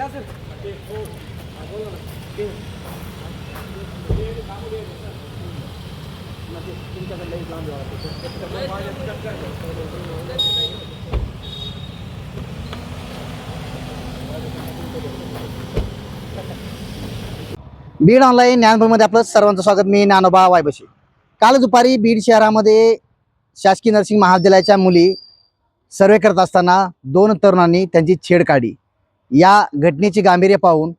अजय भाई बोला ना बीड ऑनलाईन ज्ञानभूमीमध्ये आपलं सर्वांचं स्वागत. मी ज्ञानोबा वायबशी. काल दुपारी बीड शहरामध्ये शासकीय नर्सिंग महाविद्यालयाच्या मुली सर्वे करत असताना दोन तरुणांनी त्यांची छेड काढली. या घटनेची गांभीर्य पाहून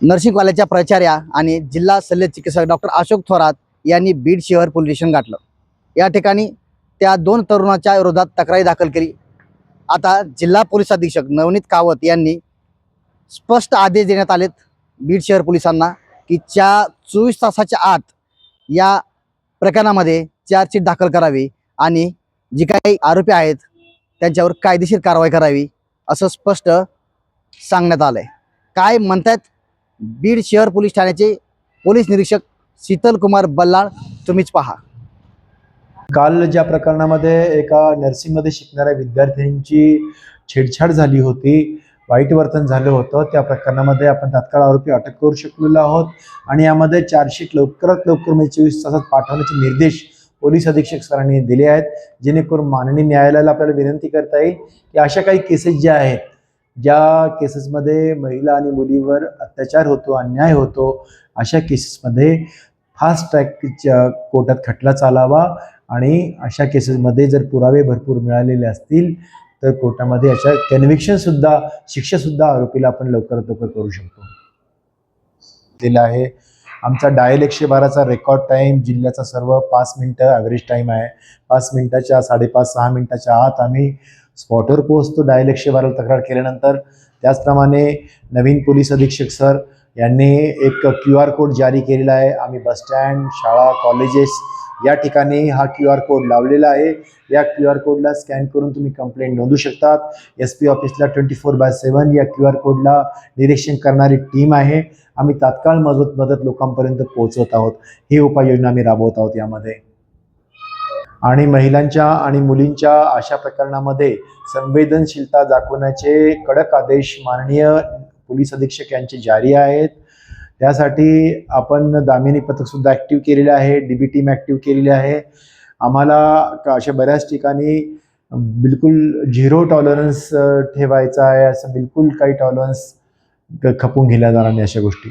नर्सिंग कॉलेजच्या प्राचार्या आणि जिल्हा शल्य चिकित्सक डॉक्टर अशोक थोरात यांनी बीड शहर पोलीस स्टेशन गाठलं. या ठिकाणी त्या दोन तरुणाच्या विरोधात तक्रारी दाखल केली. आता जिल्हा पोलीस अधीक्षक नवनीत कावत यांनी स्पष्ट आदेश देण्यात आलेत बीड शहर पोलिसांना की च्या चोवीस तासाच्या आत या प्रकरणामध्ये चार्जशीट दाखल करावी आणि जी काही आरोपी आहेत त्यांच्यावर कायदेशीर कारवाई करावी असं स्पष्ट सांगण्यात आलं आहे काय म्हणतायत? बीड शहर पोलीस ठाण्याचे पोलीस निरीक्षक शीतल कुमार बल्लाळ तुम्हीच पहा. काल ज्या प्रकरणामध्ये एका नर्सिंगमध्ये शिकणाऱ्या विद्यार्थ्यांची छेडछाड झाली होती वाईट वर्तन झालं होतं त्या प्रकरणामध्ये आपण तात्काळ आरोपी अटक करू शकलेलो आहोत. आणि यामध्ये चार्जशीट लवकरात लवकर म्हणजे चोवीस तासात पाठवण्याचे निर्देश पोलीस अधीक्षक सरांनी दिले आहेत जेणेकरून माननीय न्यायालयाला आपल्याला विनंती करता येईल की अशा काही केसेस ज्या आहेत ज्या केसेसमध्ये महिला आणि मुलीवर अत्याचार होतो अन्याय होतो अशा केसेसमध्ये फास्ट ट्रॅकच्या कोर्टात खटला चालावा आणि अशा केसेसमध्ये जर पुरावे भरपूर मिळालेले असतील तर कोर्टामध्ये याच्या कन्व्हिक्शनसुद्धा शिक्षासुद्धा आरोपीला आपण लवकरात लवकर करू शकतो. दिला आहे. आमचा डायल एकशे बाराचा रेकॉर्ड टाईम जिल्ह्याचा सर्व पाच मिनटं ॲव्हरेज टाईम आहे. पाच मिनटाच्या साडेपाच सहा मिनटाच्या आत आम्ही स्पॉटवर पोहोचतो डायल एकशे बाराला तक्रार केल्यानंतर. त्याचप्रमाणे नवीन पोलीस अधीक्षक सर यांनी एक क्यू आर कोड जारी केलेला आहे. आम्ही बसस्टँड शाळा कॉलेजेस या ठिकाणी हा क्यू आर कोड लावलेला आहे. या क्यू आर कोडला स्कॅन करून तुम्ही कंप्लेंट नोंदवू शकतात. एस पी ऑफिसला ट्वेंटी फोर बाय सेवन या क्यू आर कोडला निरीक्षण करणारी टीम आहे. आम्ही तात्काळ मदत मदत लोकांपर्यंत पोहोचवत आहोत. ही उपाययोजना आम्ही राबवत आहोत यामध्ये. आणि महिलांच्या आणि मुलींच्या अशा प्रकरणामध्ये संवेदनशीलता दाखवण्याचे कडक आदेश माननीय पोलीस अधीक्षक यांचे जारी आहेत. त्यासाठी आपण दामिनी पथकसुद्धा ॲक्टिव्ह केलेले आहे डी बी टीम ॲक्टिव्ह केलेली आहे. आम्हाला का- अशा बऱ्याच ठिकाणी बिलकुल झिरो टॉलरन्स ठेवायचा आहे असं बिलकुल काही टॉलरन्स खपून घेल्या जाणार नाही अशा गोष्टी.